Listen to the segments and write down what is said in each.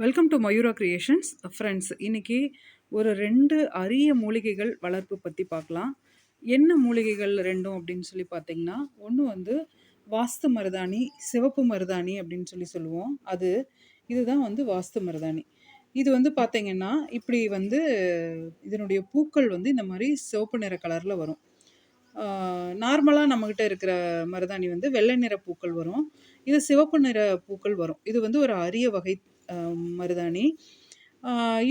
Welcome to Mayura creations friends இன்றைக்கி ஒரு ரெண்டு அரிய மூலிகைகள் வளர்ப்பு பற்றி பார்க்கலாம். என்ன மூலிகைகள் ரெண்டும் அப்படின்னு சொல்லி பார்த்தீங்கன்னா ஒன்று வந்து வாஸ்து மருதாணி சிவப்பு மருதாணி அப்படின்னு சொல்லி சொல்லுவோம். அது இதுதான் வந்து வாஸ்து மருதாணி. இது வந்து பார்த்தீங்கன்னா இப்படி வந்து இதனுடைய பூக்கள் வந்து இந்த மாதிரி சிவப்பு நிற கலரில் வரும். நார்மலாக நம்மக்கிட்ட இருக்கிற மருதாணி வந்து வெள்ளை நிற பூக்கள் வரும். இது சிவப்பு நிற பூக்கள் வரும். இது வந்து ஒரு அரிய வகை மருதாணி.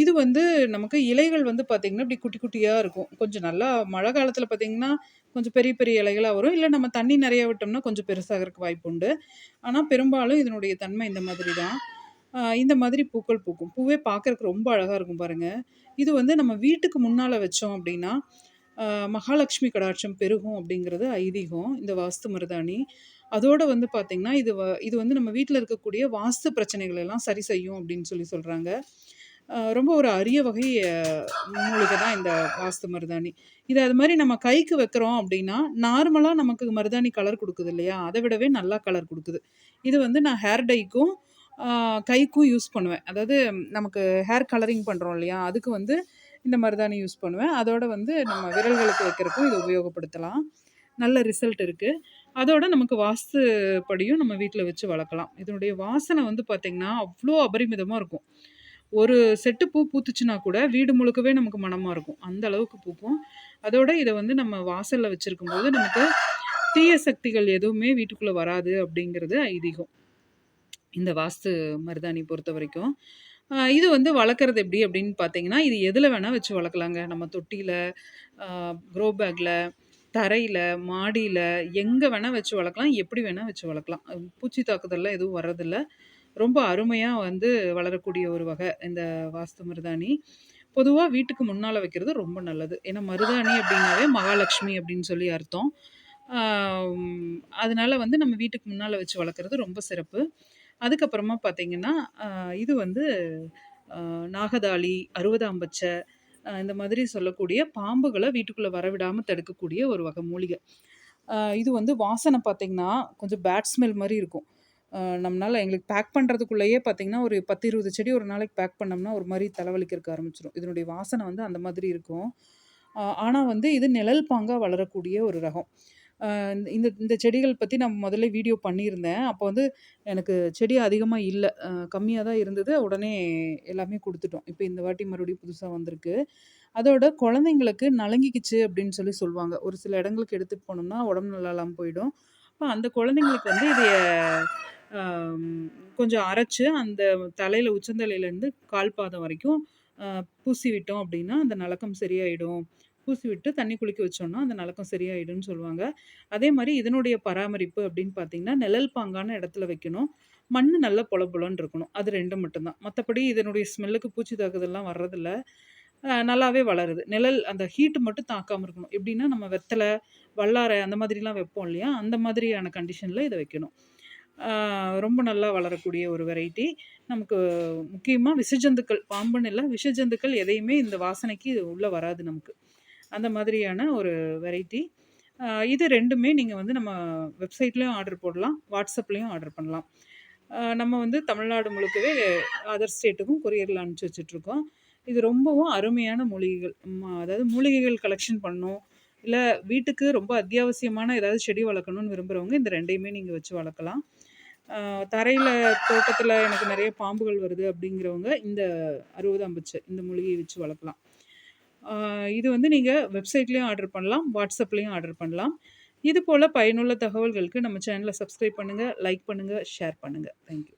இது வந்து நமக்கு இலைகள் வந்து பார்த்திங்கன்னா இப்படி குட்டி குட்டியாக இருக்கும். கொஞ்சம் நல்லா மழை காலத்தில் பார்த்திங்கன்னா கொஞ்சம் பெரிய பெரிய இலைகளாக வரும். இல்லை நம்ம தண்ணி நிறைய விட்டோம்னா கொஞ்சம் பெருசாகிறதுக்கு வாய்ப்பு உண்டு. ஆனால் பெரும்பாலும் இதனுடைய தன்மை இந்த மாதிரி தான் இந்த மாதிரி பூக்கள் பூக்கும். பூவே பார்க்குறக்கு ரொம்ப அழகாக இருக்கும் பாருங்கள் இது வந்து நம்ம வீட்டுக்கு முன்னால் வச்சோம் அப்படின்னா மகாலட்சுமி கடாட்சம் பெருகும் அப்படிங்கிறது ஐதீகம் இந்த வாஸ்து மருதாணி. அதோடு வந்து பார்த்திங்கன்னா இது வ இது வந்து நம்ம வீட்டில் இருக்கக்கூடிய வாஸ்து பிரச்சனைகள் எல்லாம் சரி செய்யும் அப்படின்னு சொல்லி சொல்கிறாங்க ரொம்ப ஒரு அரிய வகை மூலிகை தான் இந்த வாஸ்து மருதாணி. இது அது மாதிரி நம்ம கைக்கு வைக்கிறோம் அப்படின்னா நார்மலாக நமக்கு மருதாணி கலர் கொடுக்குது இல்லையா? அதை விடவே நல்லா கலர் கொடுக்குது. இது வந்து நான் ஹேர் டைக்கும் கைக்கும் யூஸ் பண்ணுவேன். அதாவது நமக்கு ஹேர் கலரிங் பண்ணுறோம் இல்லையா? அதுக்கு வந்து இந்த மருதாணி யூஸ் பண்ணுவேன். அதோட வந்து நம்ம விரல்களுக்கு வைக்கிறதுக்கும் இதை உபயோகப்படுத்தலாம். நல்ல ரிசல்ட் இருக்குது அதோட நமக்கு வாஸ்து படியும் நம்ம வீட்டில் வச்சு வளர்க்கலாம். இதனுடைய வாசனை வந்து பார்த்திங்கன்னா அவ்வளோ அபரிமிதமாக இருக்கும். ஒரு செட்டு பூ பூத்துச்சுன்னா கூட வீடு முழுக்கவே நமக்கு மனமாக இருக்கும். அந்த அளவுக்கு பூக்கும். அதோட இதை வந்து நம்ம வாசலில் வச்சுருக்கும் போது நமக்கு தீய சக்திகள் எதுவுமே வீட்டுக்குள்ளே வராது அப்படிங்கிறது ஐதீகம். இந்த வாஸ்து மருதாணி பொறுத்த வரைக்கும் இது வந்து வளர்க்குறது எப்படி அப்படின்னு பார்த்தீங்கன்னா இது எதில் வேணால் வச்சு வளர்க்கலாங்க. நம்ம தொட்டியில் க்ரோ பேக்கில் தரையில் மாடியில் எங்கே வேணால் வச்சு வளர்க்கலாம் எப்படி வேணால் வச்சு வளர்க்கலாம். பூச்சி தாக்குதல்லாம் எதுவும் வர்றதில்ல. ரொம்ப அருமையாக வந்து வளரக்கூடிய ஒரு வகை இந்த வாஸ்து மருதாணி. பொதுவாக வீட்டுக்கு முன்னால் வைக்கிறது ரொம்ப நல்லது. ஏன்னா மருதாணி அப்படின்னாவே மகாலட்சுமி அப்படின்னு சொல்லி அர்த்தம். அதனால் வந்து நம்ம வீட்டுக்கு முன்னால் வச்சு வளர்க்குறது ரொம்ப சிறப்பு. அதுக்கப்புறமா பார்த்திங்கன்னா இது வந்து நாகதாளி அறுபதாம்பச்சை இந்த மாதிரி சொல்லக்கூடிய பாம்புகளை வீட்டுக்குள்ளே வரவிடாமல் தடுக்கக்கூடிய ஒரு வகை மூலிகை. இது வந்து வாசனை பார்த்திங்கன்னா கொஞ்சம் பேட் ஸ்மெல் மாதிரி இருக்கும். நம்மளால் எங்களுக்கு பேக் பண்ணுறதுக்குள்ளேயே பார்த்திங்கன்னா ஒரு பத்து இருபது செடி ஒரு நாளைக்கு பேக் பண்ணோம்னா ஒரு மாதிரி தலைவலிக்கிறக்க ஆரம்பிச்சிடும் இதனுடைய வாசனை வந்து அந்த மாதிரி இருக்கும். ஆனால் வந்து இது நிழல் பாங்காக வளரக்கூடிய ஒரு ரகம். இந்த இந்த செடிகள் பற்றி நான் முதல்ல வீடியோ பண்ணியிருந்தேன். அப்போ வந்து எனக்கு செடி அதிகமாக இல்லை. கம்மியாக தான் இருந்தது. உடனே எல்லாமே கொடுத்துட்டோம். இப்போ இந்த வாட்டி மறுபடியும் புதுசாக வந்திருக்கு. அதோட குழந்தைங்களுக்கு நலங்கிக்கிச்சு அப்படின்னு சொல்லி சொல்லுவாங்க. ஒரு சில இடங்களுக்கு எடுத்துகிட்டு போனோம்னா உடம்பு நல்லா இல்லாமல் போயிடும். அப்போ அந்த குழந்தைங்களுக்கு வந்து இதைய கொஞ்சம் அரைச்சி அந்த தலையில் உச்சந்தலையிலேருந்து கால் பாதம் வரைக்கும் பூசி விட்டோம் அப்படின்னா அந்த நலக்கம் சரியாயிடும். பூசி விட்டு தண்ணி குளிக்க வச்சோம்னா அந்த நலக்கம் சரியாயிடும்னு சொல்லுவாங்க. அதே மாதிரி இதனுடைய பராமரிப்பு அப்படின்னு பார்த்தீங்கன்னா நிழல் பாங்கான இடத்துல வைக்கணும். மண் நல்ல பொல பொலன்னு இருக்கணும். அது ரெண்டும் மட்டும்தான். மற்றபடி இதனுடைய ஸ்மெல்லுக்கு பூச்சி தாக்குதெல்லாம் வர்றதில்ல. நல்லாவே வளருது. நிழல் அந்த ஹீட்டு மட்டும் தாக்காமல் இருக்கணும். எப்படின்னா நம்ம வெத்தலை வல்லாரை அந்த மாதிரிலாம் வைப்போம் இல்லையா? அந்த மாதிரியான கண்டிஷனில் இதை வைக்கணும். ரொம்ப நல்லா வளரக்கூடிய ஒரு வெரைட்டி நமக்கு முக்கியமாக விஷஜந்துக்கள் பாம்புன்னு இல்லை விஷஜந்துக்கள் எதையுமே இந்த வாசனைக்கு உள்ளே வராது நமக்கு. அந்த மாதிரியான ஒரு வெரைட்டி இது ரெண்டுமே நீங்கள் வந்து நம்ம வெப்சைட்லேயும் ஆர்டர் போடலாம் வாட்ஸ்அப்லேயும் ஆர்டர் பண்ணலாம். நம்ம வந்து தமிழ்நாடு முழுக்கவே அதர் ஸ்டேட்டுக்கும் கொரியரில் அனுப்பிச்சி வச்சிட்ருக்கோம் இது ரொம்பவும் அருமையான மூலிகைகள் அதாவது மூலிகைகள் கலெக்ஷன் பண்ணணும் இல்லை வீட்டுக்கு ரொம்ப அத்தியாவசியமான ஏதாவது செடி வளர்க்கணும்னு விரும்புகிறவங்க இந்த ரெண்டையுமே நீங்கள் வச்சு வளர்க்கலாம். தரையில் தோட்டத்தில் எனக்கு நிறைய பாம்புகள் வருது அப்படிங்கிறவங்க இந்த அறுபது பட்ச இந்த மூலிகையை வச்சு வளர்க்கலாம். இது வந்து நீங்கள் வெப்சைட்லேயும் ஆர்டர் பண்ணலாம் வாட்ஸ்அப்லேயும் ஆர்டர் பண்ணலாம். இது போல் பயனுள்ள தகவல்களுக்கு நம்ம சேனலை சப்ஸ்கிரைப் பண்ணுங்கள் லைக் பண்ணுங்கள் ஷேர் பண்ணுங்கள் தேங்க்யூ